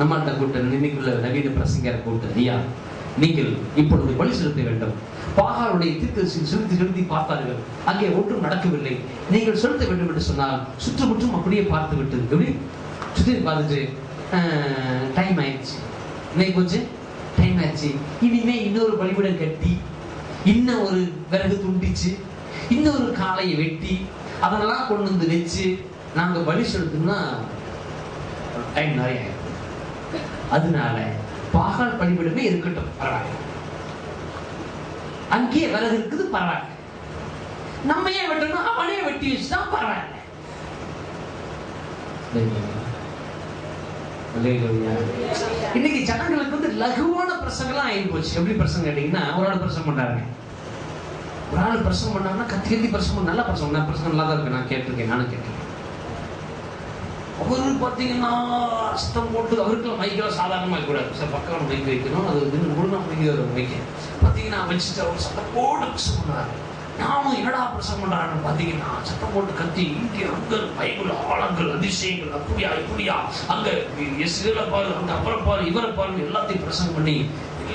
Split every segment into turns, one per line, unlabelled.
நம்மள்ட்ட கூட்ட இன்னைக்குள்ள நவீன பிரசங்கரை கூட்ட ஐயா நீங்கள் இப்பொழுது பலி செலுத்த வேண்டும். பாகாருடைய தீர்க்க செலுத்தி செலுத்தி பார்த்தார்கள். அங்கே ஒன்றும் நடக்கவில்லை. நீங்கள் செலுத்த வேண்டும் என்று சொன்னால் சுற்றுமுற்றும் அப்படியே பார்த்து விட்டு எப்படி? சுற்றி பார்த்துட்டு டைம் ஆயிடுச்சு. இன்னைக்கு போச்சு? டைம் ஆயிடுச்சு இனிமே இன்னொரு பலிபீடம் கட்டி இன்னும் ஒரு விறகு துண்டிச்சு இன்னொரு காலையை வெட்டி அதெல்லாம் கொண்டு வந்து வச்சு நாங்கள் பலி செலுத்தணும்னா டைம் நிறைய ஆயிடும் அதனால பாகால் பலிபீடமே இருக்கட்டும் பரவாயில்ல. அங்கேயே விறகு இருக்குது பரவாயில்ல. நம்ம ஏன் வெட்டணும் அவனே வெட்டி வச்சுட்டா பரவாயில்ல. இன்னைக்கு ஜனங்களுக்கு வந்து லகுவான பிரசங்கம்லாம் ஆகி போச்சு. எப்படி பிரசங்கம் கேட்டீங்கன்னா ஒரு ஆள் பிரசங்கம் பண்றாங்க ஒரு ஆள் பிரசங்கம் பண்ணாங்கன்னா கத்தி கத்தி பிரசங்கம் நல்லா பிரசங்கம். நான் பிரசங்கம் நல்லா தான் இருக்கு நான் கேட்டிருக்கேன் நானும் கேட்டிருக்கேன். அவரு பார்த்தீங்கன்னா அஸ்தம் போட்டு அவருக்குலாம் மைக்கெல்லாம் சாதாரணமாக இருக்கக்கூடாது. சார் பக்கம் மைக் வைக்கணும். அது வந்து முழுனா மைக் வரும் மைக்க பார்த்தீங்கன்னா வச்சுட்டு அவர் சத்தம் போட்டு பிரசங்கம் பண்ணார் நானும் என்னடா பிரசங்கம் பண்ணுறாருன்னு பார்த்தீங்கன்னா சத்தம் போட்டு கத்தி இங்கே அங்கே பைபிள் ஆழங்கள் அதிசயங்கள் அப்படியா இப்படியா அங்கே இஸ்ரேல பாரு அங்க அப்புறம் பாரு இவரை பாரு எல்லாத்தையும் பிரசங்கம் பண்ணி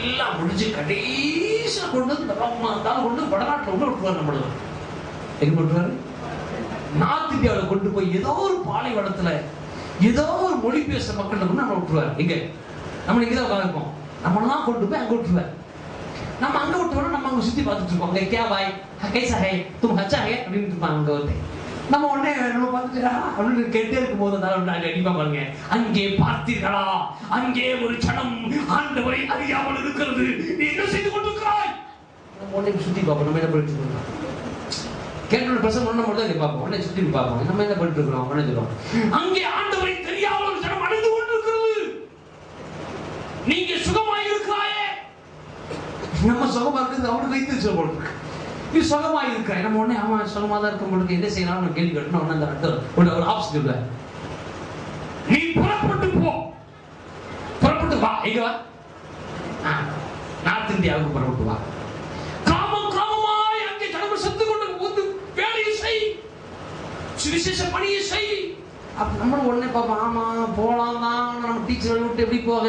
எல்லாம் முடிஞ்சு கடைசியாக கொண்டு வந்து நம்ம தான் கொண்டு வடநாட்டில் கொண்டு விட்டுருவார் விட்டுருவாரு நம்மள. எங்க விட்டுருவாரு நார்த் இந்தியாவில் கொண்டு போய் ஏதோ ஒரு பாலைவனத்தில் ஏதோ ஒரு மொழி பேசுகிற மக்கள் கொண்டு நம்ம விட்டுருவார். இங்கே நம்ம இங்கே தான் உட்காந்துருப்போம் நம்மளாம் கொண்டு போய் அங்கே விட்டுருவார். நம்ம அங்கே விட்டோம்னா நம்ம அங்கே சுற்றி பார்த்துட்டு இருக்கோம் அங்கே கே பாய் கைசா ஹே தும் ஹச்சா ஹே அப்படின்னு இருப்பாங்க அங்கே வந்து. நம்ம உடனே நம்ம பார்த்துக்கிறா அப்படின்னு கேட்டே இருக்கும் போது அந்த அடிப்பா பாருங்க அங்கே பார்த்தீர்களா? அங்கே ஒரு சனம் ஆண்டவரை அறியாமல் இருக்கிறது. நீ என்ன செய்து கொண்டிருக்கிறாய்? நம்ம உடனே சுற்றி பார்ப்போம். நம்ம என்ன பண்ணிட்டு இருக்கோம் பிரசவம் பண்ண மட்டும் தான் பார்ப்போம். உடனே சுத்தி பார்ப்போம். நம்ம என்ன பண்ணிட்டு இருக்கிறோம் உடனே சொல்லுவோம். அங்கே ஆண்டவரை தெரியாமல் ஒரு ஜனம் அழிந்து கொண்டிருக்கிறது. நீங்க சுகமாய் இருக்கிறாயே. நம்ம சுகமா இருக்கிறது அவனுக்கு வைத்து சொல்ல நீ சுகமா இருக்கிற நம்ம உடனே ஆமா சுகமா தான் இருக்க முடியும் என்ன செய்யலாம் கேள்வி கட்டணும் உடனே அந்த அடுத்த ஒரு ஒரு ஆப்ஷன் இல்ல. நீ புறப்பட்டு போ. புறப்பட்டு வா. இங்க வா. நார்த் இந்தியாவுக்கு புறப்பட்டு வா கிராமம் கிராமமாய் அங்கே ஜனங்கள் செத்து கொண்டு வந்து வேலையை செய் சுவிசேஷ பணியை செய். அப்ப நம்ம உடனே பார்ப்போம் ஆமா போலாம் தான் நம்ம டீச்சர் விட்டு எப்படி போக?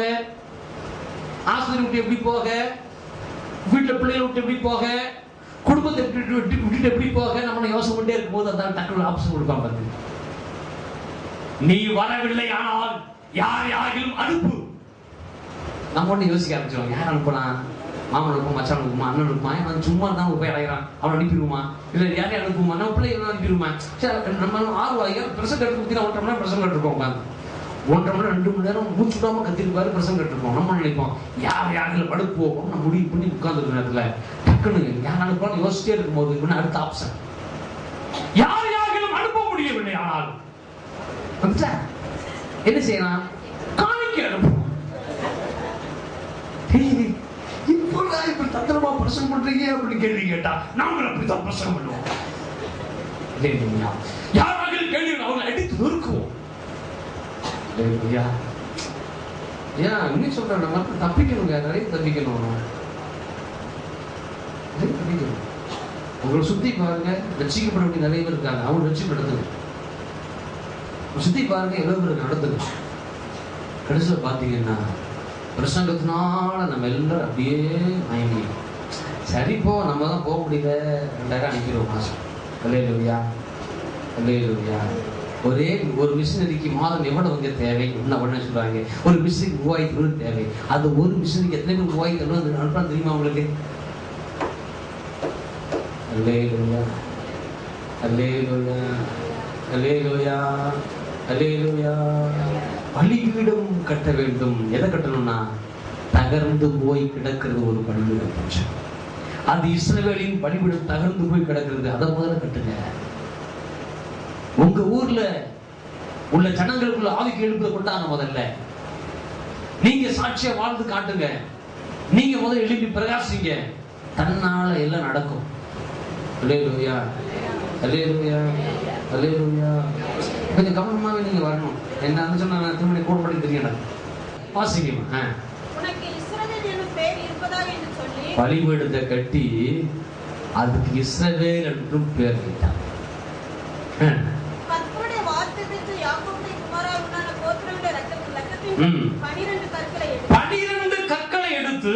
ஆசிரியர் விட்டு எப்படி போக? வீட்டுல பிள்ளைகளை விட்டு எப்படி போக? குடும்பத்தை விட்டு விட்டு விட்டுட்டு எப்படி போக? நம்ம யோசனை பண்ணிட்டே இருக்கும்போது அதான் டக்குனு ஆப்ஷன் கொடுப்பாங்க பாருங்க. நீ வரவில்லை ஆனால் யார் யாரையும் அனுப்பு? நம்ம ஒன்று யோசிக்க ஆரம்பிச்சிருவோம் யார் அனுப்பலாம் மாமனுக்கும் மச்சானுக்குமா மச்சான் அவன் சும்மா தான் போய் அடைகிறான் அவன் அனுப்பிடுமா இல்ல யாரையும் அனுப்புமா நம்ம பிள்ளை அனுப்பிடுமா சரி நம்ம ஆர்வம் பிரசங்க எடுத்து ஊத்தினா ஒன்றரை மணி நேரம் பிரசங்க எடுத்துருக்கோம் உட்காந்து ஒன்றரை மணி ரெண்டு மணி நேரம் மூச்சு விடாம கத்திருப்பாரு பிரசங்க கட்டிருப்போம் நம்ம நினைப்போம் யார் யாரில் படுப்போம் நம்ம முடிவு பண்ணி உட்கார்ந்து நேரத்துல டக்குன்னு யார் அனுப்பலாம் யோசிச்சே இருக்கும்போது இன்னும் அடுத்த ஆப்ஷன் யார் யாரிலும் அனுப்ப முடியவில்லை ஆனால். என்ன செய்யலாம் காணிக்க அனுப்பும் இப்படிதான் இப்படி தந்திரமா பிரசங்கம் பண்றீங்க அப்படின்னு கேள்வி கேட்டா நாங்களும் அப்படித்தான் பிரசங்கம் பண்ணுவோம். யாராக கேள்வி அவங்களை அடித்து நொறுக்குவோம் ஏன் இன்னும் சொல்றேன் நம்ம தப்பிக்கணுங்க நிறைய தப்பிக்கணும். நிறைய தப்பிக்கணும். உங்களை சுத்தி பாருங்க ரசிக்கப்பட வேண்டிய நிறைய பேர் இருக்காங்க. அவங்க ரசிப்பு நடத்துங்க. சுத்தி பாருங்க எவ்வளவு பேர் நடத்துங்க கடைசியில் பார்த்தீங்கன்னா பிரசங்கத்தினால நம்ம எல்லாரும் அப்படியே மயங்கிடும் சரி போ நம்ம தான் போக முடியல. ரெண்டாயிரம் அனுப்பிடுவோம் மாதம் அல்லையா அல்லையா ஒரே ஒரு மிஷினரிக்கு மாதம் எவ்வளவுங்க தேவை? என்ன உடனே சொல்கிறாங்க ஒரு மிஷினுக்கு மூவாயிரத்தி ரூபாய் தேவை. அந்த ஒரு மிஷினுக்கு எத்தனை பேர் மூவாயிரத்தி ரூபாய் அனுப்பலாம் தெரியுமா உங்களுக்கு? அல்லேலூயா அல்லேலூயா அல்லேலூயா அல்லேலூயா. பலிபீடம் கட்ட வேண்டும். எதை கட்டணும்னா? தகர்ந்து போய் கிடக்கிறது ஒரு பலிபீடம் அது இஸ்ரவேலின் பலிபீடம் தகர்ந்து போய் கிடக்கிறது. அதை முதல்ல கட்டுங்க. உங்க ஊர்ல உள்ள ஜனங்களுக்குள்ள ஆவிக்கு எழுப்பதை கொண்டாங்க முதல்ல. நீங்க சாட்சியா வாழ்ந்து காட்டுங்க. நீங்க முதல்ல எழுப்பி பிரகாசிங்க. தன்னால எல்லாம் நடக்கும். கொஞ்சம் கவனமாவே நீங்க வரணும். என்ன சொன்னா நான் திருமணி கூட படி தெரியல வாசிக்கமா ஆ. பலிபீடத்தை கட்டி அதுக்கு இஸ்ரவேல் என்றும் பேர் வைத்தான்.
பனிரெண்டு கற்களை எடுத்து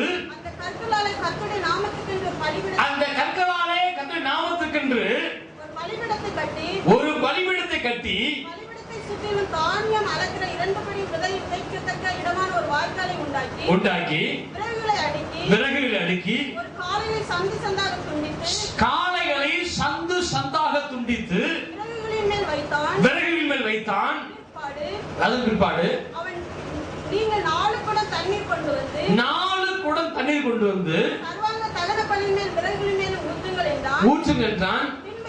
அந்த கற்களாலே
கத்த நாமத்துக்கென்று
ஒரு பலிபீடத்தை தானியம் அளக்கிற இரண்டு படி விதை விதைக்கத்தக்க இடமான ஒரு வாய்க்காலை உண்டாக்கி
உண்டாக்கி
விறகுகளை அடுக்கி
விறகுகளை அடுக்கி
ஒரு காலையை சந்தி சந்தாக துண்டித்து
காளைகளை சந்து சந்தாக துண்டித்து
விறகுகளின் மேல் வைத்தான்.
விறகுகளின் மேல் வைத்தான்.
பிற்பாடு
அதன் பிற்பாடு
அவன் நீங்கள் நாலு குடம் தண்ணீர் கொண்டு வந்து
நாலு குடம் தண்ணீர் கொண்டு வந்து
சர்வாங்க தகன பலியின் மேல் விறகுகளின் மேல் ஊற்றுங்கள் என்றான்.
ஊற்றுங்க என்றான்.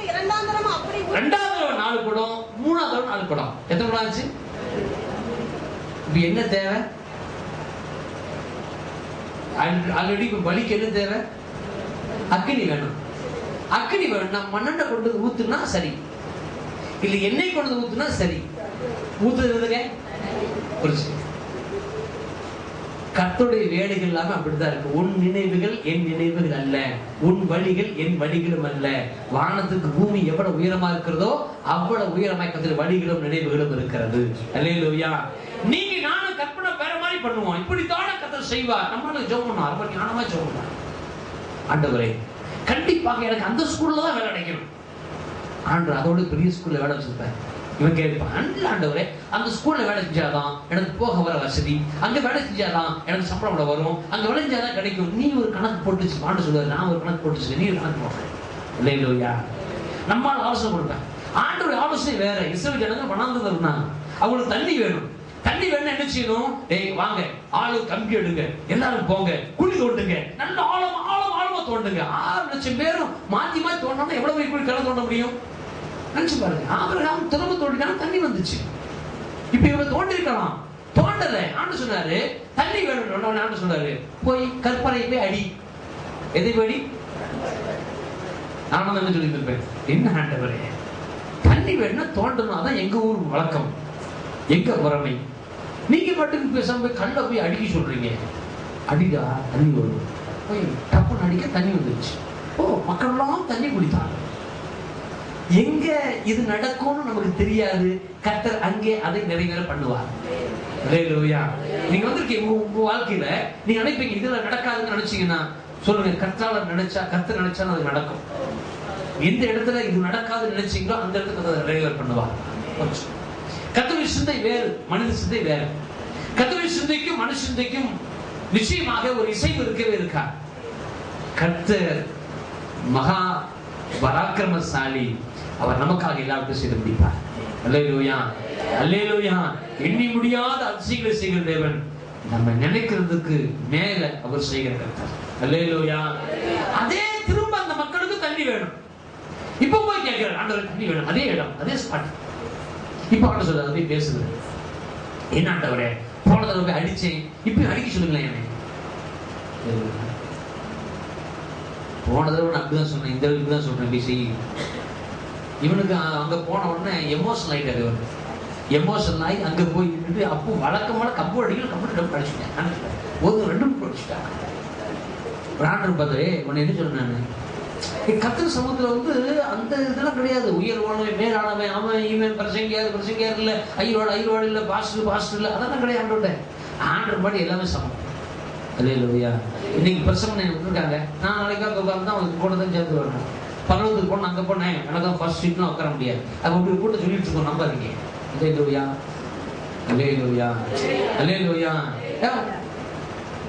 ரெண்டாவது தடவை நாலு குடம் மூணாவது தடவை நாலு குடம் எத்தனை குடம் ஆச்சு? இப்ப என்ன தேவை? ஆல்ரெடி இப்ப பலிக்கு என்ன தேவை? அக்னி வேணும். அக்னி வேணும். நான் மண்ணெண்ணை கொண்டு வந்து ஊத்துனா சரி. இல்ல எண்ணெய் கொண்டு வந்து ஊத்துனா சரி. ஊத்துறதுங்க புரிச்சு கர்த்தருடைய வேலைகள் எல்லாம் அப்படித்தான் இருக்கு. உன் நினைவுகள் என் நினைவுகள் அல்ல. உன் வழிகள் என் வழிகளும் அல்ல. வானத்துக்கு பூமி எவ்வளவு உயரமா இருக்கிறதோ அவ்வளவு உயரமா கத்திர வழிகளும் நினைவுகளும் இருக்கிறது. அல்லேலூயா. நீங்க நானும் கற்பனை வேற மாதிரி பண்ணுவோம். இப்படித்தான கத்தர் செய்வார். நம்மளுக்கு ஜோம் பண்ணுவோம் ரொம்ப ஞானமா ஜோம் பண்ணுவோம் ஆண்டவரே கண்டிப்பாக எனக்கு அந்த ஸ்கூல்ல தான் வேலை கிடைக்கணும் ஆண்டு அதோட பெரிய ஸ்கூல்ல வேலை வச்சிருப்பேன் இவன் கேட்பான் நல்ல ஆண்டவரே அந்த ஸ்கூல்ல வேலை செஞ்சாதான் எனக்கு போக வர வசதி. அங்க வேலை செஞ்சாதான் எனக்கு சம்பளம் கூட வரும். அங்க வேலை செஞ்சாதான் கிடைக்கும். நீ ஒரு கணக்கு போட்டுச்சு வாண்டு சொல்லுவாரு நான் ஒரு கணக்கு போட்டு நீ ஒரு கணக்கு போடுறேன். இல்லையா நம்மால் ஆலோசனை கொடுப்பேன். ஆண்டோட ஆலோசனை வேற. இஸ்ரேல் ஜனங்க வனாந்தது இருந்தாங்க. அவங்களுக்கு தண்ணி வேணும். தண்ணி வேணும் என்ன செய்யணும்? டேய் வாங்க. ஆளு கம்பி எடுங்க. எல்லாரும் போங்க. குழி தோண்டுங்க. நல்ல ஆழம் ஆழம் ஆழமா தோண்டுங்க. ஆறு லட்சம் பேரும் மாத்தி மாத்தி தோண்டனா எவ்வளவு பேர் குழி கிணறு தோண்ட முடியும்? நினைச்சு பாருங்க. ஆபிரகாம் திரும்ப தோண்டினா தண்ணி வந்துச்சு. இப்ப இவங்க தோண்டிருக்கலாம். தோண்டல. ஆண்டு சொன்னாரு. தண்ணி வேணும். ஆண்டு சொன்னாரு. போய் கற்பனை போய் அடி. எதை போய் நானும் என்ன சொல்லி இருப்பேன் என்ன ஆண்டவரே? தண்ணி வேணும்னா தோண்டணும். அதான் எங்க ஊர் வழக்கம். எங்க முறைமை நீங்க மட்டும் பேசாம போய் கல்ல போய் அடிக்க சொல்றீங்க. அடிடா தண்ணி வரும். போய் டப்புன்னு அடிக்க தண்ணி வந்துருச்சு. ஓ மக்கள் எல்லாம் தண்ணி குடித்தாங்க. எங்க இது நடக்கும்னு நமக்கு தெரியாது. கர்த்தர் அங்கே அதை நிறைவேற பண்ணுவார். நீங்க வந்திருக்கீங்க உங்க வாழ்க்கையில நீங்க நினைப்பீங்க இதுல நடக்காதுன்னு நினைச்சீங்கன்னா சொல்லுங்க கர்த்தால நினைச்சா கர்த்தர் நினைச்சா அது நடக்கும். எந்த இடத்துல இது நடக்காதுன்னு நினைச்சீங்களோ அந்த இடத்துக்கு அதை நிறைவேற பண்ணுவார். கத்தோலிக்க சிந்தை வேறு மனித சிந்தை வேறு. கத்தவி சிந்தைக்கும் மனுஷ சிந்தைக்கும் நிச்சயமாக ஒரு இசைவு இருக்கவே இருக்கா கர்த்தர் மகா பராக்கிரமசாலி. அவர் நமக்காக எல்லாவற்றையும் செய்து முடிப்பார். அல்லேலூயா அல்லேலூயா. எண்ணி முடியாத அதிசயங்களை செய்கிற தேவன் நம்ம நினைக்கிறதுக்கு மேல அவர் செய்கிற கர்த்தர். அல்லேலூயா. அதே திரும்ப அந்த மக்களுக்கு தண்ணி வேணும். இப்ப போய் கேட்கிறார் ஆண்டவர் தண்ணி வேணும். அதே இடம் அதே ஸ்பாட் இப்ப ஆண்டு சொல்ல அதே பேசுது என்ன ஆண்டவரே? போன தடவை போய் அடிச்சேன் இப்பயும் அடிக்க சொல்லுங்களேன் என்ன. போன தடவை நான் அப்படிதான் சொன்னேன் இந்த தடவை தான் சொல்றேன் இப்படி செய் இவனுக்கு அங்கே போன உடனே எமோஷனல் ஆயிட்டாரு இவர். எமோஷனல் ஆகி அங்கே போய் நின்று அப்போ வழக்கமான கம்பு அடிக்கல கம்பு டப்பு அடிச்சுட்டேன் ஒரு ரெண்டும் படிச்சுட்டாங்க பிராண்டர் பார்த்து உன்னை என்ன சொன்னேன் நான்? கத்திர சமூகத்தில் வந்து அந்த இதெல்லாம் கிடையாது. உயர்வானவன் மேலானவன் அவன் இவன் பிரசங்கியாது பிரசங்கியார் இல்லை ஐயோட ஐயோடு இல்லை பாஸ்டர் பாஸ்டர் இல்லை அதெல்லாம் கிடையாது ஆண்டோட ஆண்டர் பாடி எல்லாமே சமம். இல்லையா இன்னைக்கு பிரசங்க விட்டுருக்காங்க நான் நாளைக்கு அங்கே உட்காந்து தான் அவங்க கூட தான் சேர்ந்து வரணும். பல்லவத்துக்கு போன அங்கே போனேன் எனக்கு தான் ஃபர்ஸ்ட் சீட்லாம் உட்கார முடியாது. அது இப்படி கூட சொல்லிட்டு இருக்கோம் நம்பாதீங்க. லோயா அலே லோயா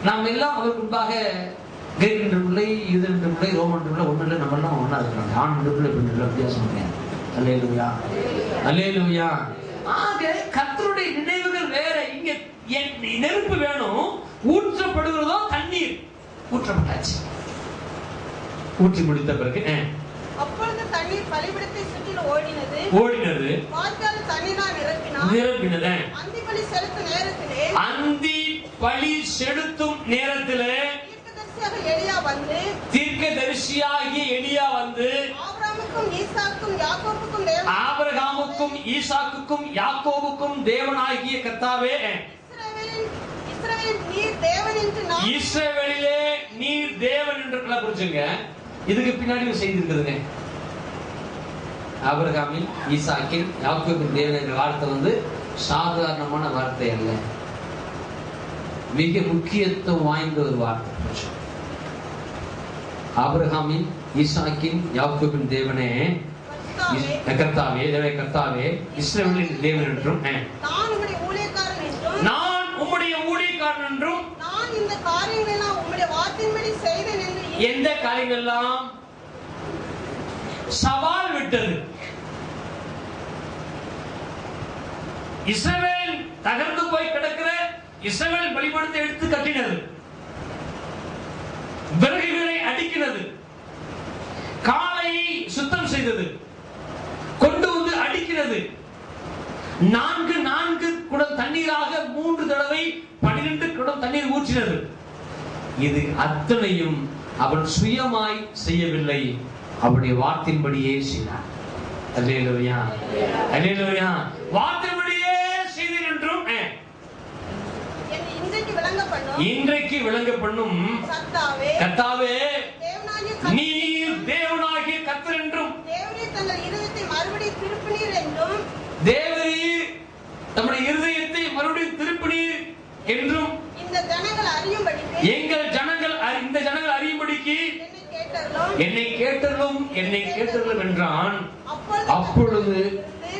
நாம் எல்லாம் அவர் முன்பாக கிரேக் என்ற பிள்ளை இது என்ற பிள்ளை ரோம் என்ற பிள்ளை ஒன்று இல்லை நம்ம எல்லாம் ஒன்றா இருக்கிறாங்க ஆண் என்ற பிள்ளை பெண் இல்லை வித்தியாசம் கிடையாது. அலே லோயா ஆக கத்தருடைய நினைவுகள் வேற. இங்க நெருப்பு வேணும். ஊற்றப்படுகிறதோ தண்ணீர். ஊற்றப்பட்டாச்சு. ஊற்றி முடித்த பிறகு
அப்பொழுது தண்ணீர் பலிபிடத்தை சுற்றிலும் ஓடினது.
ஓடினது.
வாய்க்கால் தண்ணீரால் நிரப்பினார்
நிரப்பினது.
அந்தி பலி செலுத்தும் நேரத்திலே
அந்தி பழி செலுத்தும் நேரத்திலே
எலியா வந்து
தீர்க்கதரிசியாகிய எலியா வந்து
ஆபிரகாமுக்கும் ஈசாக்கும் யாக்கோபுக்கும்
ஆபிரகாமுக்கும் ஈசாக்குக்கும் யாக்கோபுக்கும் தேவனாகிய கர்த்தாவே.
இஸ்ரவேலின் இஸ்ரவேலின் நீர் தேவன் என்று நான்
இஸ்ரவேலிலே நீர் தேவன் என்று புரிஞ்சுங்க. இதுக்கு பின்னாடி ஒரு செய்தி இருக்குதுங்க ஆபிரகாமின் ஈசாக்கின் யாக்கோபின் தேவன் என்ற வார்த்தை வந்து சாதாரணமான வார்த்தை அல்ல. மிக முக்கியத்துவம் வாய்ந்த ஒரு வார்த்தை. ஆபிரகாமின் ஈசாக்கின் யாக்கோபின் தேவனே
கர்த்தாவே,
இஸ்- கர்த்தாவே இஸ்ரவேலின் தேவன் என்றும்.
நான் உம்முடைய ஊழியக்காரன் என்றும்.
நான்
இந்த காரியங்களை நான் உம்முடைய வார்த்தையின்படி செய்தேன்
எந்த காரியங்கள்லாம் சவால் விட்டது? இஸ்ரவேல் தகர்ந்து போய் கிடக்கிற இஸ்ரவேல் பலிபடத்தை எடுத்து கட்டினது. விறகுகளை அடிக்கிறது. காலை சுத்தம் செய்தது. கொண்டு வந்து அடிக்கிறது. நான்கு நான்கு குடம் தண்ணீராக மூன்று தடவை பன்னிரண்டு குடம் தண்ணீர் ஊற்றினது. இது அத்தனையும் அவன் சுயமாய் செய்யவில்லை. அவருடைய வார்த்தையின்படியே செய்தார் அல்லேலூயா. அல்லேலூயா. வார்த்தையின்படியே செய்தீர் என்றும்
இன்றைக்கு விளங்க பண்ணும் கர்த்தாவே.
கர்த்தாவே.
தேவனாகிய திருப்பினீர் என்றும்.
தேவரீர் தம்முடைய இருதயத்தை மறுபடியும் திருப்பினீர் என்றும்
இந்த ஜனங்கள் அறியும்படிக்கு
எங்கள் ஜனங்கள் அறி- இந்த ஜனங்கள் அறியும்படிக்கு
என்னை கேட்டர்களும்
என்னை கேட்டதும் என்னை கேட்டதும் என்றான்.
அப்பொழுது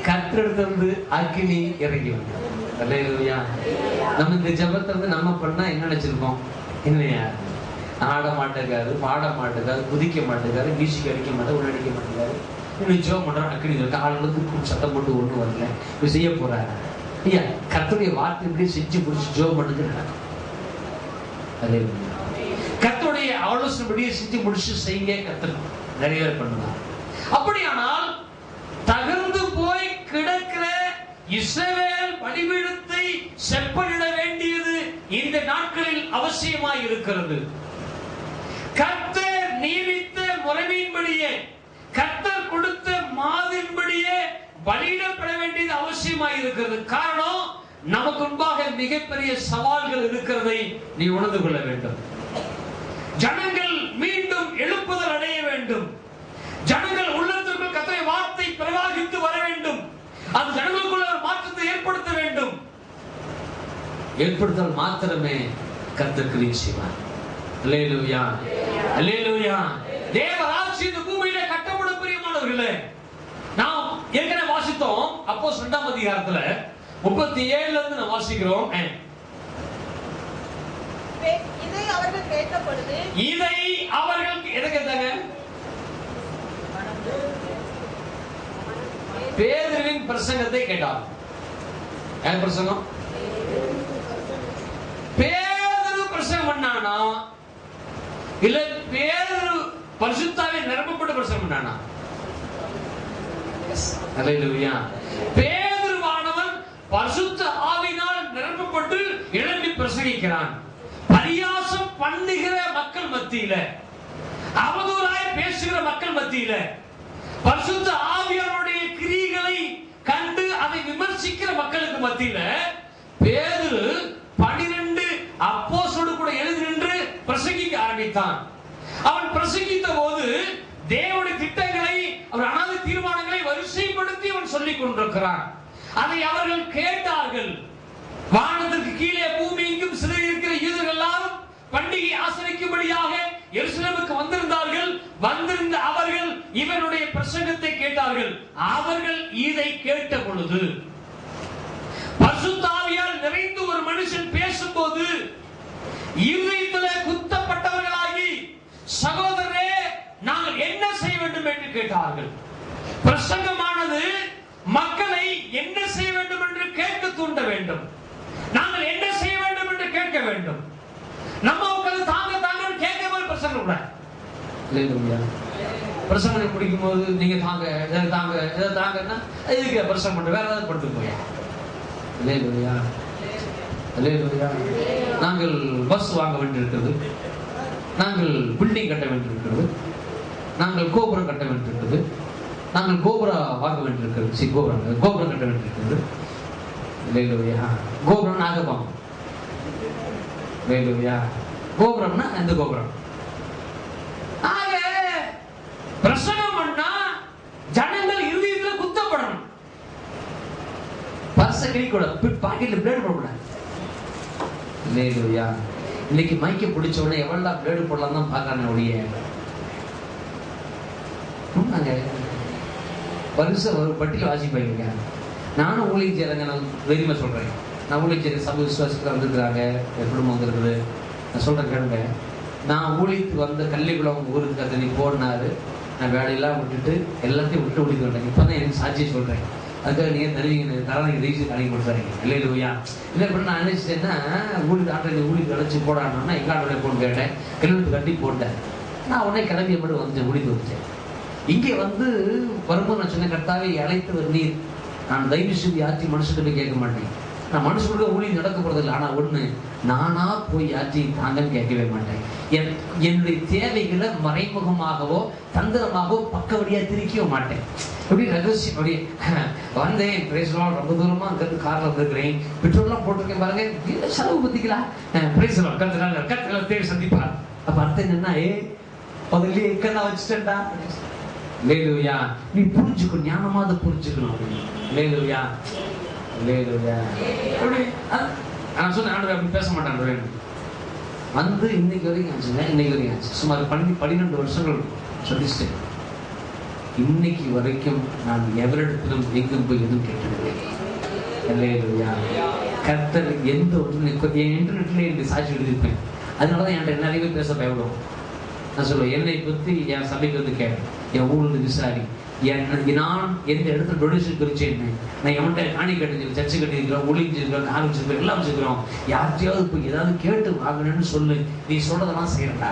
கத்திரிலிருந்து அக்கினி இறங்கி வந்தது நம்ம இந்த ஜெபத்தை வந்து நம்ம பண்ணா என்ன நினைச்சிருக்கோம் இல்லையா ஆட மாட்டேங்காரு பாட மாட்டேங்காரு குதிக்க மாட்டேங்காரு மியூசிக் அடிக்க மாட்டாரு உள்ள அடிக்க மாட்டேங்காரு இன்னும் ஜோ பண்றாரு அக்கினி இருக்கு. காலிலிருந்து சத்தம் போட்டு ஒண்ணு வரல. இப்ப செய்ய போறாரு. ஐயா கர்த்தருடைய வார்த்தை இப்படியே செஞ்சு முடிச்சு ஜோ பண்ணுங்க நடக்கும். கர்த்தருடைய ஆலோசனைப்படியே செஞ்சு முடிச்சு செய்யுங்க கர்த்தர் நிறைய பேர் பண்ணுவார் அப்படியானால் தகுந்து போய் கிடக்கிற இஸ்ரவேல் பலிபீடத்தை செப்பனிட வேண்டியது இந்த நாட்களில் அவசியமாய் இருக்கிறது. கர்த்தர் நியமித்த முறைமையின்படியே கர்த்தர் கொடுத்த மாதின்படியே பலியிடப்பட வேண்டியது அவசியமாய் இருக்கிறது. காரணம் நமக்கு முன்பாக மிகப்பெரிய சவால்கள் இருக்கிறதை நீ உணர்ந்து கொள்ள வேண்டும். ஜனங்கள் மீண்டும் எழுப்புதல் அடைய வேண்டும். ஜனங்கள் உள்ளத்திற்குள் கத்தரை வார்த்தை பிரவாகித்து வர வேண்டும். அது ஜனங்களுக்குள்ள ஒரு மாற்றத்தை ஏற்படுத்த வேண்டும். ஏற்படுத்தல் மாத்திரமே கர்த்தர் கிரியை அல்லேலூயா. அல்லேலூயா. தேவ ராஜ்யம் இந்த பூமியில கட்டப்படும் பிரியமானவர்களே நாம் ஏற்கனவே வாசித்தோம் அப்போ ரெண்டாம் அதிகாரத்துல முப்பத்தி ஏழுல இருந்து நான் வாசிக்கிறோம்.
இதை அவர்கள் கேட்ட பொழுது
இதை அவர்கள் எதை கேட்டாங்க? பேதுருவின் பிரசங்கத்தை கேட்டார். யார் பிரசங்கம்? பேதுரு பிரசங்கம் பண்ணானா? இல்ல பேதுரு பரிசுத்தாவே நிரப்பப்பட்டு பிரசங்கம் பண்ணானா? அல்லேலூயா. பேதுருவானவன் பரிசுத்த ஆவினால் நிரப்பப்பட்டு எழும்பி பிரசங்கிக்கிறான். பரியாசம் பண்ணுகிற மக்கள் மத்தியில அவதூறாய் பேசுகிற மக்கள் மத்தியில பரிசுத்த ஆவியாருடைய கிரிகளை கண்டு அதை விமர்சிக்கிற மக்களுக்கு மத்தியில பேதுரு பனிரெண்டு அப்போஸ்தலரோடு கூட எழுதி நின்று பிரசங்கிக்க ஆரம்பித்தான். அவன் பிரசங்கித்த போது தேவனுடைய திட்டங்களை அவர் அனாதை தீர்மானங்களை வரிசைப்படுத்தி அவன் சொல்லிக் கொண்டிருக்கிறான். அதை அவர்கள் கேட்டார்கள். வானத்திற்கு கீழே பூமி எங்கும் சிதறியிருக்கிற யூதர்கள் எல்லாரும் பண்டிகை ஆசரிக்கும்படியாக எருசலேமுக்கு வந்திருந்தார்கள். வந்திருந்த அவர்கள் இவனுடைய பிரசங்கத்தை கேட்டார்கள். அவர்கள் இதை கேட்ட பொழுது பசுத்தாவியால் நிறைந்து ஒரு மனுஷன் பேசும்போது இருதயத்திலே குத்தப்பட்டவர்களாகி சகோதரரே நாங்கள் என்ன செய்ய வேண்டும்? என்று கேட்டார்கள். பிரசங்கமானது மக்களை என்ன செய்ய வேண்டும்? என்று கேட்க தூண்ட வேண்டும். நாங்கள் என்ன செய்ய வேண்டும் என்று கேட்க வேண்டும். நம்ம உட்கார்ந்து தாங்க தாங்க கேட்க போய் பிரசங்க கூட. பிரசங்கம் பிடிக்கும் போது நீங்க தாங்க இதை தாங்க இதை தாங்கன்னா இதுக்கு பிரசங்கம் பண்ண வேற ஏதாவது படுத்து போயா இல்லையா இல்லையா நாங்கள் பஸ் வாங்க வேண்டியிருக்கிறது. நாங்கள் பில்டிங் கட்ட வேண்டியிருக்கிறது. நாங்கள் கோபுரம் கட்ட வேண்டியிருக்கிறது. நாங்கள் கோபுரம் வாங்க வேண்டியிருக்கிறது. சி கோபுரம் கோபுரம் கட்ட வேண்டியிருக்கிறது. இல்லையா கோபுரம் நாகபம் இல்லையா கோபுரம்னா எந்த கோபுரம். ஆக பிரசங்கம் பண்ணா ஜனங்கள் இருதயத்துல குத்தப்படணும். பர்ச கிழிக்கூடாது பாக்கெட்ல பிளேட் போடக்கூடாது. இல்லையா இன்னைக்கு மைக்க பிடிச்ச உடனே எவ்வளோ பிளேடு போடலாம் தான் பார்க்கறானே ஒழிய. உண்மைங்க வருஷம் ஒரு பட்டியல் வாசிப்பாங்க. நானும் உங்களுக்கு செய்யறேங்க நான் வெறுமை சொல்கிறேன் நான் உங்களுக்கு சரி சபை விசுவாசத்தில் வந்திருக்கிறாங்க என் குடும்பம் வந்துருக்குது? நான் சொல்கிறேன் கேளுங்க. நான் ஊழிக்கு வந்த கள்ளிக்குளம் ஊருக்கு கத்தனி போனாரு. நான் வேலையெல்லாம் விட்டுட்டு எல்லாத்தையும் விட்டு ஊழித்து வந்தேன். இப்போ தான் எனக்கு சாட்சியை சொல்கிறேன் அதுக்காக நீங்கள் தருவீங்க தராங்க ரீசன் கணக்கு கொடுத்தாருங்க இல்லை இல்லையா இல்லை இப்போ நான் நினைச்சிட்டேன்னா ஊழி ஆட்டோ ஊழி கிடச்சி போடானா எங்கள் ஆட்டோட போட்டு கேட்டேன். கல்யாணத்து கட்டி போட்டேன். நான் உடனே கிளம்பிய மட்டும் வந்துட்டேன் ஊழித்து வந்துட்டேன். இங்கே வந்து வரும்போது நான் சொன்ன கரெக்டாகவே இழைத்து நீர் நான் தயவு செய்து யாத்தையும் மனுஷன் கேட்க மாட்டேன். நான் மனுஷனுக்கு ஊழி நடக்க போறதில்லை. ஆனா ஒண்ணு நானா போய் யாத்தையும் தாங்கன்னு கேட்கவே மாட்டேன். என் என்னுடைய தேவைகளை மறைமுகமாகவோ தந்திரமாகவோ பக்கவடியா திரிக்கவே மாட்டேன். எப்படி ரகசியம் அப்படி வந்தேன். பிரேசலாம் ரொம்ப தூரமா அங்கேருந்து கார்ல வந்துருக்கிறேன். பெட்ரோல்லாம் போட்டிருக்கேன் பாருங்க. என்ன செலவு பற்றிக்கலாம் பிரேசலாம் கத்துனாங்க கத்துல தேடி சந்திப்பார். அப்ப அர்த்தம் என்னன்னா ஏ முதல்ல எக்கன்னா வச்சுட்டேன்டா. லேலுயா நீ புரிஞ்சுக்கணும் ஞானமா அதை புரிஞ்சுக்கணும் லேலுயா லேலுயா அப்படி நான் சொன்னேன் ஆண்டு அப்படி பேச மாட்டான் வந்து இன்னைக்கு வரைக்கும் ஆச்சுங்க இன்னைக்கு வரைக்கும் ஆச்சு சுமார் பன்னி பன்னிரெண்டு வருஷங்கள் சந்திச்சிட்டேன் இன்னைக்கு வரைக்கும் நான் எவரிடத்திலும் எங்கும் போய் எதுவும் கேட்டதில்லை. அல்லேலூயா கர்த்தர் எந்த ஒன்று என் இன்டர்நெட்ல எனக்கு சாட்சி எழுதியிருப்பேன். அதனால தான் என்கிட்ட நிறைய பேர் பேச பயப்படும் நான் சொல்லுவேன் என்னை பற்றி என் சபைக்கு வந்து கேட்டேன் என் ஊர்ல விசாரி? என் நான் எந்த இடத்துல டொனேஷன் பிரிச்சேன் நான் எவன்கிட்ட காணி கட்டி சர்ச்சு கட்டிருக்கிறோம் ஒளிஞ்சிருக்கிறோம் கார் வச்சிருக்கிறோம் எல்லாம் வச்சிருக்கிறோம். யார்கிட்டயாவது போய் ஏதாவது கேட்டு வாங்கணும்னு சொல்லு. நீ சொல்றதெல்லாம் செய்யறா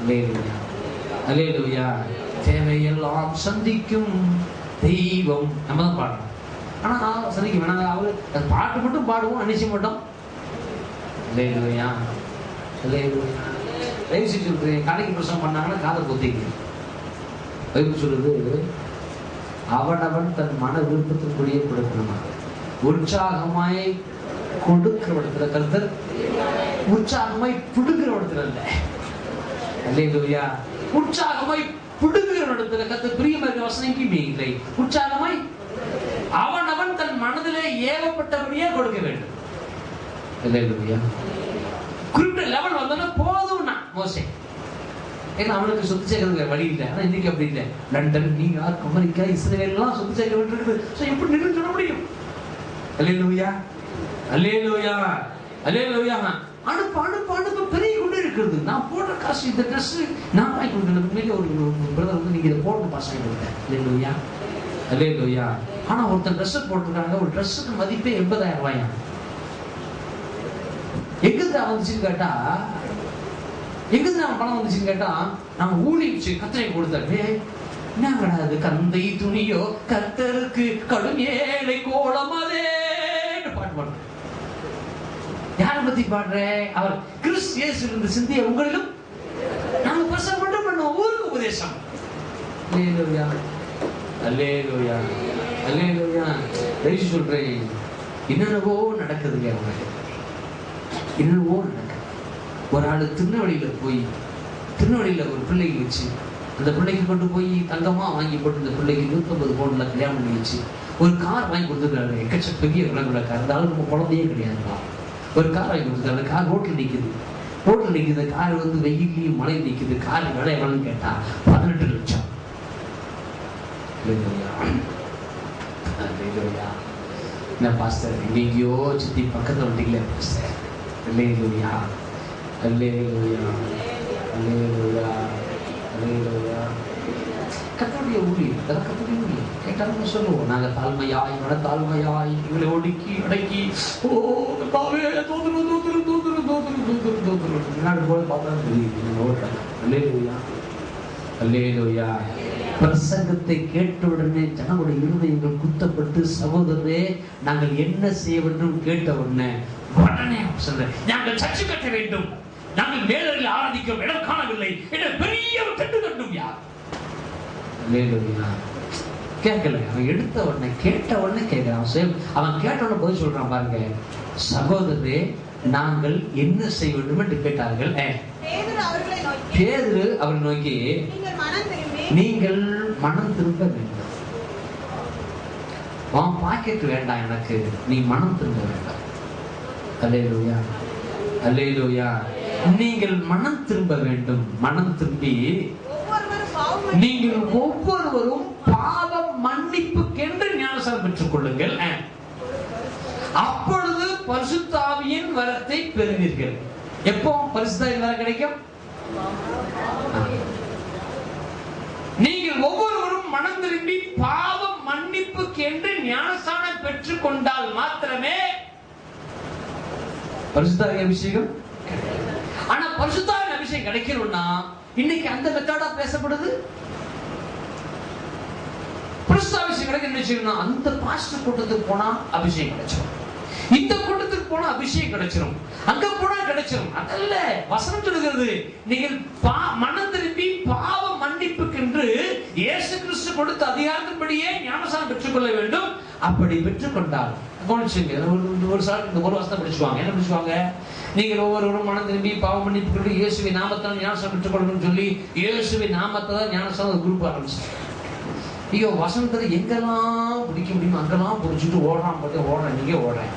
அல்லேலூயா. அல்லேலூயா. தேவையெல்லாம் சந்திக்கும் தெய்வம். நம்ம தான் பாடணும். ஆனால் சந்திக்க வேணாம். அவரு அது பாட்டு மட்டும் பாடுவோம் அனுப்பிச்சு மட்டும். அல்லேலூயா. அல்லேலூயா. தயவு செஞ்சு கடைக்கு பிரசவம் பண்ணாங்கன்னா காதை குத்திங்க பைபிள் சொல்லுது அவனவன் தன் மன விருப்பத்தின்படியே கொடுக்கணுமா உற்சாகமாய் கொடுக்கிற இடத்துல கருத்தர் உற்சாகமாய் பிடுக்கிற இடத்துல இல்ல அல்லேலூயா. உற்சாகமாய் பிடுங்குகிற இடத்துல கத்து பிரியமா இருக்க வசனம் இல்லை. உற்சாகமாய் அவனவன் தன் மனதிலே ஏவப்பட்டபடியே கொடுக்க வேண்டும். இல்லையா குறிப்பிட்ட லெவல் வந்தோன்னா போதும்னா மோசை. ஏன்னா அவனுக்கு சொத்து சேர்க்கறதுக்கு வழி இல்லை. ஆனா இன்னைக்கு அப்படி இல்லை. லண்டன் நியூயார்க் அமெரிக்கா இஸ்ரேல்லாம் எல்லாம் சொத்து சேர்க்க வேண்டியிருக்குது ஸோ எப்படி நின்று சொல்ல முடியும்? அல்லேலூயா. அல்லே லோயா அனுப்பு அனுப்பு அனுப்பு பெரிய கொண்டு இருக்கிறது நான் போடுற காசு இந்த ட்ரெஸ் நான் வாங்கி கொடுக்கறது உண்மையிலே ஒரு பிரதர் வந்து நீங்க இதை போட்டு பாஸ் அல்லே லோயா அல்லே லோயா ஆனா ஒருத்தன் ட்ரெஸ் போட்டிருக்காங்க. ஒரு ட்ரெஸ்ஸுக்கு மதிப்பே எண்பதாயிரம் ரூபாயா எங்கிருந்து வந்துச்சுன்னு கேட்டா எங்கிருந்து அவன் பணம் வந்துச்சுன்னு கேட்டா நான் ஊழிச்சு கத்தனை என்ன கிடையாது அது கந்தை துணியோ கத்தருக்கு கடும் ஏழை கோலமதே பாட்டு பாடுறேன் யாரை பத்தி பாடுறேன் அவர் கிறிஸ்து இயேசு இருந்த சிந்திய உங்களிலும். நாங்க பிரசவம் மட்டும் பண்ணுவோம் ஊருக்கு உபதேசம். அல்லேலூயா. அல்லேலூயா. அல்லேலூயா. தயவு சொல்றேன். என்னென்னவோ நடக்குதுங்க அவங்க என்னவோ நடக்குது. ஒரு ஆள் திருநெல்வேலியில் போய் திருநெல்வேலியில் ஒரு பிள்ளைக்கு வச்சு அந்த பிள்ளைக்கு கொண்டு போய் தங்கமாக வாங்கி போட்டு இந்த பிள்ளைக்கு நூற்றம்பது பவுன்ல கல்யாணம் பண்ணி வச்சு ஒரு கார் வாங்கி கொடுத்துருக்காரு எக்கச்ச பெரிய விலங்குல கார் அந்த ஆளு நம்ம குழந்தையே கிடையாதுப்பா. ஒரு கார் வாங்கி கொடுத்துருக்காரு கார் ரோட்டில் நிற்குது ரோட்டில் நிற்குது கார் வந்து வெயிலையும் மழை நிற்குது கார் விலை எவ்வளோன்னு கேட்டால் பதினெட்டு லட்சம். இல்லையா என்ன பாஸ்டர் எங்கேயோ சுத்தி பக்கத்தில் வந்தீங்களே பாஸ்டர் அல்லேலூயா கத்தருடைய ஊழியம் அதெல்லாம் கத்தருடைய ஊழியம். கேட்டாலும் சொல்லுவோம் நாங்க தாழ்மையாய் மன தாழ்மையாய் இவங்களை ஒடுக்கி அடக்கி ஓ கத்தாவே தோதுரு தோதுரு தோதுரு தோதுரு தோதுரு தோதுரு முன்னாடி போய் பார்த்தா தெரியுது நீங்க ஓட்டுறாங்க அல்லேலூயா. அல்லேலூயா. பிரசங்கத்தை கேட்ட உடனே ஜனங்களுடைய இருதயங்கள் குத்தப்பட்டு சகோதரரே நாங்கள் என்ன செய்ய வேண்டும் கேட்ட உடனே நாங்கள் சர்ச்சு கட்ட வேண்டும். நாங்கள் மேலரில் ஆராதிக்க இடம் காணவில்லை. என்ற பெரிய ஒரு கட்டு கட்டும் யார் கேட்கல. அவன் எடுத்த உடனே கேட்ட உடனே கேட்கிறான். அவன் கேட்ட உடனே பதில் சொல்றான் பாருங்க. சகோதரரே நாங்கள் என்ன செய்ய வேண்டும்? என்று கேட்டார்கள்.
பேதுரு
அவரை நோக்கி
நீங்கள் மனம் திரும்பி
நீங்கள் மனம் திரும்ப வேண்டும். உன் பாக்கெட் வேண்டாம் எனக்கு. நீ மனம் திரும்ப வேண்டாம். அல்லேலூயா. அல்லேலூயா. நீங்கள் மனம் திரும்ப வேண்டும். மனம் திரும்பி
ஒவ்வொருவரும் பாவம்
நீங்கள் ஒவ்வொருவரும் பாவம் மன்னிப்புக்கென்று ஞானசாரம் பெற்றுக் கொள்ளுங்கள். அப்பொழுது பரிசுத்தாவியின் வரத்தை பெறுவீர்கள். எப்போ? பரிசுத்தாவின் வரம் கிடைக்கும்? நீங்கள் ஒவ்வொருவரும் மனம் திரும்பி பாவம் மன்னிப்புக்கு என்று ஞானஸ்தானம் பெற்றுக் கொண்டால் மாத்திரமே பரிசுத்தாவி அபிஷேகம்? ஆனா பரிசுத்தாவின் அபிஷேகம் கிடைக்கணும்னா இன்னைக்கு அந்த மெத்தடா பேசப்படுது? பரிசுத்தாபிஷேகம் கிடைக்க என்ன செய்யணும் அந்த பாஸ்டர் கூட்டத்துக்கு போனா அபிஷேகம் கிடைச்சிடும் இந்த கூட்டத்துக்கு போனா அபிஷேகம் கிடைச்சிடும் அங்க போனா கிடைச்சிடும் அதல்ல வசனம் சொல்லுகிறது நீங்கள் பா மனம் திரும்பி பாவ மன்னிப்புக்கென்று இயேசு கிறிஸ்து கொடுத்த அதிகாரத்தின்படியே ஞானசாரம் பெற்றுக்கொள்ள வேண்டும். அப்படி பெற்றுக்கொண்டால் கவனிச்சுங்க ஒரு ஒரு சார் இந்த ஒரு வசனம் படிச்சுவாங்க. என்ன படிச்சுவாங்க? நீங்கள் ஒவ்வொருவரும் மனம் திரும்பி பாவம் பண்ணி மன்னிப்புக்கென்று இயேசுவின் நாமத்தால் ஞானசம் பெற்றுக்கொள்ளணும்னு சொல்லி இயேசுவின் நாமத்தை தான் ஞானசானம் குரூப் ஆரம்பிச்சு ஐயோ வசனத்துல எங்கெல்லாம் பிடிக்க முடியுமோ அங்கெல்லாம் பிடிச்சிட்டு ஓடுறான் பார்த்து ஓடுறேன். நீங்க ஓடுறேன்.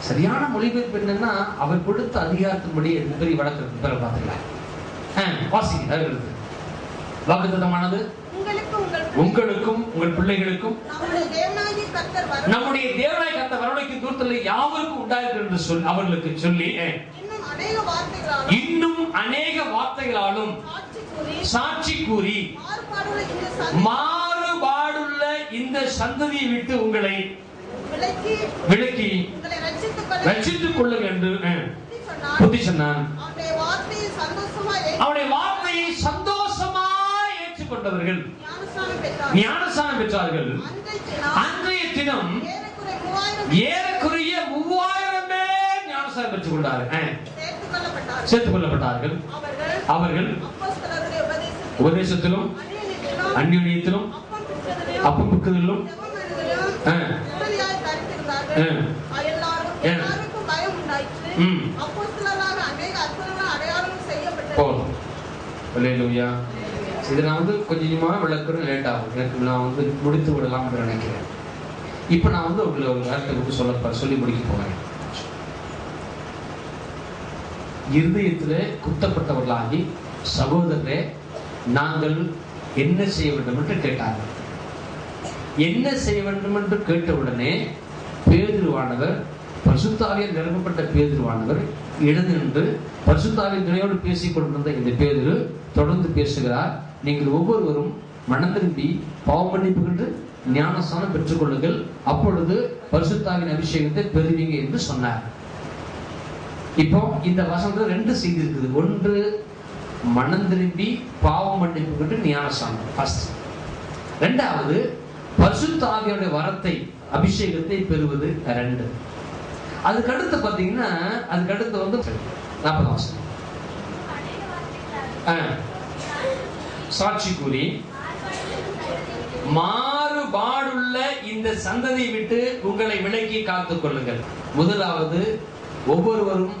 சரியான மொழிபெயர்ப்பு என்னன்னா அவர் கொடுத்த அதிகாரத்தின்படி பெரிய வழக்கு பேரை பார்த்துக்கலாம். ஆ, வாசிங்க அது இருக்கு உங்களுக்கும் உங்கள் பிள்ளைகளுக்கும்.
நம்முடைய
தேவனாய் கத்த வரவழைக்கு தூரத்தில் யாவருக்கும் உண்டாயிருக்கு என்று சொல் அவர்களுக்கு சொல்லி
இன்னும் அநேக வார்த்தைகளாலும் சாட்சி கூறி மாறுபாடுள்ள இந்த
சந்ததியை விட்டு உங்களை
விலக்கி
விலக்கி
உங்களை ரட்சித்துக் கொள்ள
ரட்சித்துக் கொள்ளுங்க என்று
புத்தி சொன்னான் பெற்றார்
ஞானஸ்தானம் பெற்றார்கள்.
அன்றைய தினம்
ஏறக்குறைய மூவாயிரம் பேர் ஞானஸ்தானம் பெற்றுக் கொண்டார்கள்
சேர்த்துக் கொள்ளப்பட்டார்கள் அவர்கள்
உபதேசத்திலும் அந்யுனியத்திலும்
அப்பம் பிடித்ததிலும்
அப்பம் புக்குதலிலும்
ஜெபமணிகளிலும்
அஹ்,
உறுதியாய் தரித்திருந்தார்கள்.
அஹ்,
எல்லாரும்
ஏன்?
எல்லாருக்கும் பயம் உண்டாயிற்று.
ம்.
அப்போஸ்தலராக அநேக அற்புதங்கள் அடையாளம் செய்யப்பட்டது.
போதும். இது நான் வந்து கொஞ்சம் கொஞ்சமாக விளக்குறது லேட் ஆகும். எனக்கு நான் வந்து முடித்து விடலாம்னு நினைக்கிறேன். இப்போ நான் வந்து உங்களை ஒரு கருத்தை வந்து சொல்ல சொல்லி முடிக்க போறேன். இருதயத்தில் குத்தப்பட்டவர்களாகி சகோதரரே நாங்கள் என்ன செய்ய வேண்டும் என்று கேட்டார்கள். என்ன செய்ய வேண்டும் என்று கேட்டவுடனே பேதிருவானவர் பசுத்தாவியர் நிரப்பப்பட்ட பேதிருவானவர் எழுந்து நின்று பசுத்தாவின் துணையோடு பேசிக் கொண்டிருந்த இந்த பேதிரு தொடர்ந்து பேசுகிறார். நீங்கள் ஒவ்வொருவரும் மனம் திரும்பி பாவம் மன்னிப்பு கண்டு ஞானஸ்தானம் பெற்றுக்கொள்ளுங்கள் அப்பொழுது பரிசுத்தாவின் அபிஷேகத்தை பெறுவீங்க என்று சொன்னார். இப்போ இந்த வசனத்துல ரெண்டு செய்தி இருக்குது. ஒன்று மனம் திரும்பி பாவம் மன்னிப்பு கண்டு ஞானஸ்தானம். ஃபர்ஸ்ட் ரெண்டாவது பரிசுத்த வரத்தை அபிஷேகத்தை பெறுவது ரெண்டு. அதுக்கு அடுத்து பாத்தீங்கன்னா அதுக்கு அடுத்து வந்து நாற்பது மாசம் சாட்சி கூறி மாறுபாடுள்ள இந்த சந்ததியை விட்டு உங்களை விலக்கி காத்துக் கொள்ளுங்கள். முதலாவது ஒவ்வொருவரும்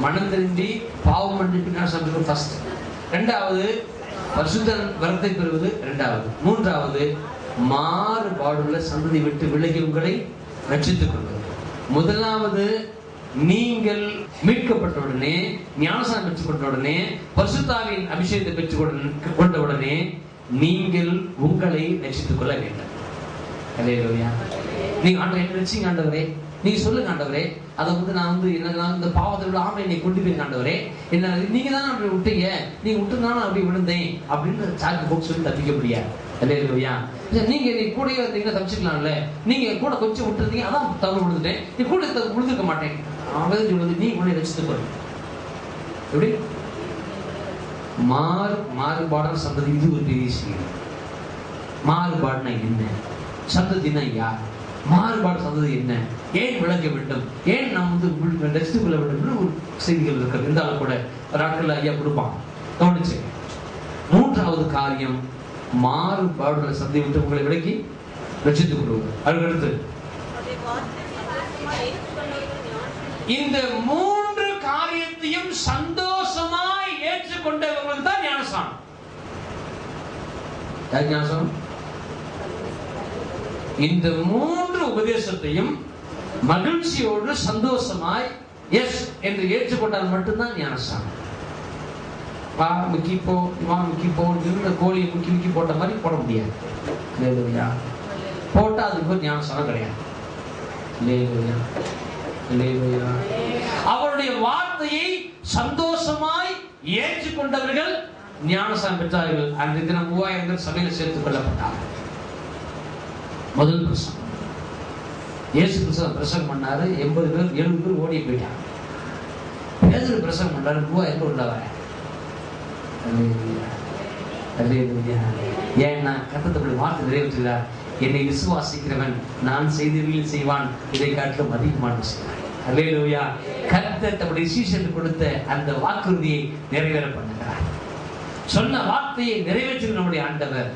மனம் திரும்பி பாவம் மன்னிப்பு ஃபர்ஸ்ட் ரெண்டாவது பரிசுத்த வரத்தை பெறுவது இரண்டாவது மூன்றாவது மாறுபாடுள்ள சந்ததி விட்டு விலகி உங்களை ரட்சித்துக் கொள்வது முதலாவது நீங்கள் மீட்கப்பட்ட உடனே ஞானசாரம் பெற்றுக் கொண்ட உடனே பசுத்தாவின் அபிஷேகத்தை பெற்றுக் கொண்ட- உடனே நீங்கள் உங்களை ரட்சித்துக் கொள்ள வேண்டும். நீங்க ஆண்டவர் என்ன ரட்சிங்க ஆண்டவரே. நீங்க சொல்லுங்க ஆண்டவரே. அதை வந்து நான் வந்து என்ன இந்த பாவத்தை விட ஆமை என்னை கொண்டு போய் ஆண்டவரே. என்ன நீங்க தான் அப்படி விட்டீங்க. நீங்க விட்டுனால நான் அப்படி விழுந்தேன். அப்படின்னு சாக்கு போக்கு சொல்லி தப்பிக்க முடியாது. அல்லேலூயா நீங்க நீ கூடயே வந்தீங்கன்னா தப்பிச்சுக்கலாம்ல. நீங்க கூட கொஞ்சம் விட்டுருந்தீங்க அதான் தவறு விழுந்துட்டேன். நீ கூட விழுந்துருக்க மாட்டேன். அவன் சொல்லுது நீ உன்னை ரசித்து கொள் எப்படி? மாறு மாறுபாடான சந்ததி இது ஒரு பெரிய விஷயம். மாறுபாடுனா என்ன? சந்ததினா யார்? மாறுபாடு சந்தது என்ன? ஏன் விளங்க வேண்டும்? ஏன் நாம் வந்து ரசித்துக் கொள்ள வேண்டும் ஒரு செய்திகள் இருக்கிறது. இருந்தாலும் கூட ஒரு ஆட்கள் ஐயா கொடுப்பான் கவனிச்சு. மூன்றாவது காரியம் மாறுபாடுகளை சந்தை விட்டு உங்களை விளக்கி ரசித்துக் கொள்வது அதுக்கடுத்து இந்த மூன்று காரியத்தையும் சந்தோஷமாய் ஏற்றுக்கொண்டவர்கள் தான் ஞானசானம் ஞானசானம் இந்த மூன்று உபதேசத்தையும் மகிழ்ச்சியோடு சந்தோஷமாய் எஸ் என்று ஏற்றுக்கொண்டால் மட்டும்தான் ஞானஸ்தானம். வா முக்கி போ வா முக்கி போ இருந்த கோழியை முக்கி முக்கி போட்ட மாதிரி போட முடியாது. இல்லையா? போட்டால் அதுக்கு பேர் ஞானஸ்தானம் கிடையாது. இல்லையா? இல்லையா? அவருடைய வார்த்தையை சந்தோஷமாய் ஏற்றுக்கொண்டவர்கள் ஞானஸ்தானம் பெற்றார்கள். அன்றைய தினம் மூவாயிரம் பேர் சபையில் சேர்த்துக் கொள்ளப்பட்டார்கள். முதல் பிரசங்கம். இயேசு கிறிஸ்து பிரசங்கம் பண்ணாரு. எண்பது பேர் எழுபது பேர் ஓடி போயிட்டாங்க. பேதர் பிரசங்கம் பண்ணாரு மூவாயிரம் பேர் உள்ளவர ஏன்னா கத்தத்தப்படி வார்த்தை நிறைவேற்றுகிறார் என்னை விசுவாசிக்கிறவன் நான் செய்தவர்கள் செய்வான். இதை காட்டிலும் அதிகமான செய்வான் அல்லேலூயா கர்த்தர் தம்முடைய சீசனுக்கு கொடுத்த அந்த வாக்குறுதியை நிறைவேற பண்ணுகிறார். சொன்ன வார்த்தையை நிறைவேற்றி நம்முடைய ஆண்டவர்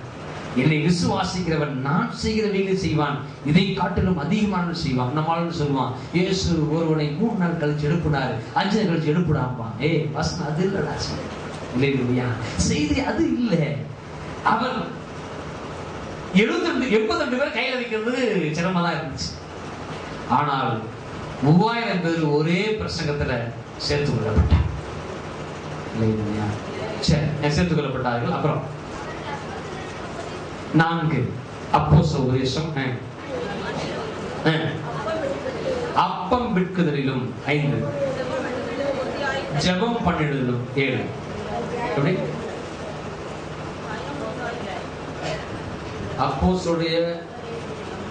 என்னை விசுவாசிக்கிறவன் நான் செய்கிறவைகளை செய்வான். இதை காட்டிலும் அதிகமான செய்வான். நம்மளால சொல்லுவான் ஏசு ஒருவனை மூணு நாள் கழிச்சு எழுப்புனாரு. அஞ்சு நாள் கழிச்சு எழுப்புடாம்பான். ஏ வசனம் அது இல்லடா இல்லையா செய்தி அது இல்லை. அவர் எழுபத்தி ரெண்டு எண்பத்தி ரெண்டு பேர் கையில் வைக்கிறது சிரமமா தான் இருந்துச்சு. ஆனால் மூவாயிரம் பேர் ஒரே பிரசங்கத்துல சேர்த்து கொள்ளப்பட்டார். இல்லையா சரி சேர்த்து கொள்ளப்பட்டார்கள். அப்புறம்? நான்கு. அப்போஸ்தல உபதேசம் அப்பம் விற்குதலிலும் ஐந்து. ஜெபம் பண்ணிடுதலும் ஏழு. எப்படி? அப்போஸ்தலருடைய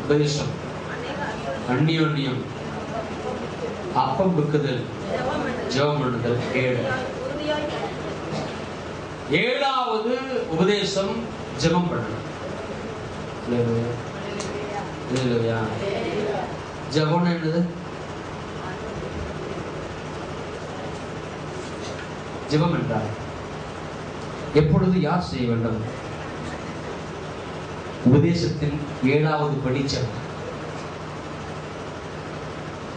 உபதேசம். அந்நியோன்யம் அப்பம் விற்குதல் ஜெபம் பண்ணுதல் ஏழு. ஏழாவது உபதேசம் ஜெபம் பண்ணணும் இல்லையா? என்னது ஜெபம் என்றால் எப்பொழுது யார் செய்ய வேண்டும் உபதேசத்தின் ஏழாவது படி ஜெபம்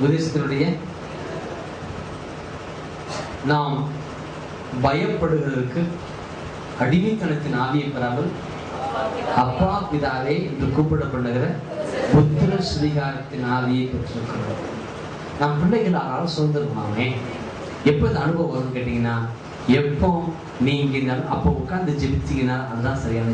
உபதேசத்தினுடைய நாம் பயப்படுவதற்கு அடிமைத்தனத்தின் ஆவியை பெறாமல் அப்பா பிதாவே என்று கூப்பிடப்படுகிற புத்திர சுதிகாரத்தின் ஆவியை பெற்றிருக்கிறோம். நம் பிள்ளைகள் ஆறாலும் சுதந்திரமாமே. எப்போ இந்த அனுபவம் வரும்னு கேட்டீங்கன்னா எப்போ நீங்க அப்போ உட்கார்ந்து ஜெபிச்சிங்கன்னா அதுதான் சரியான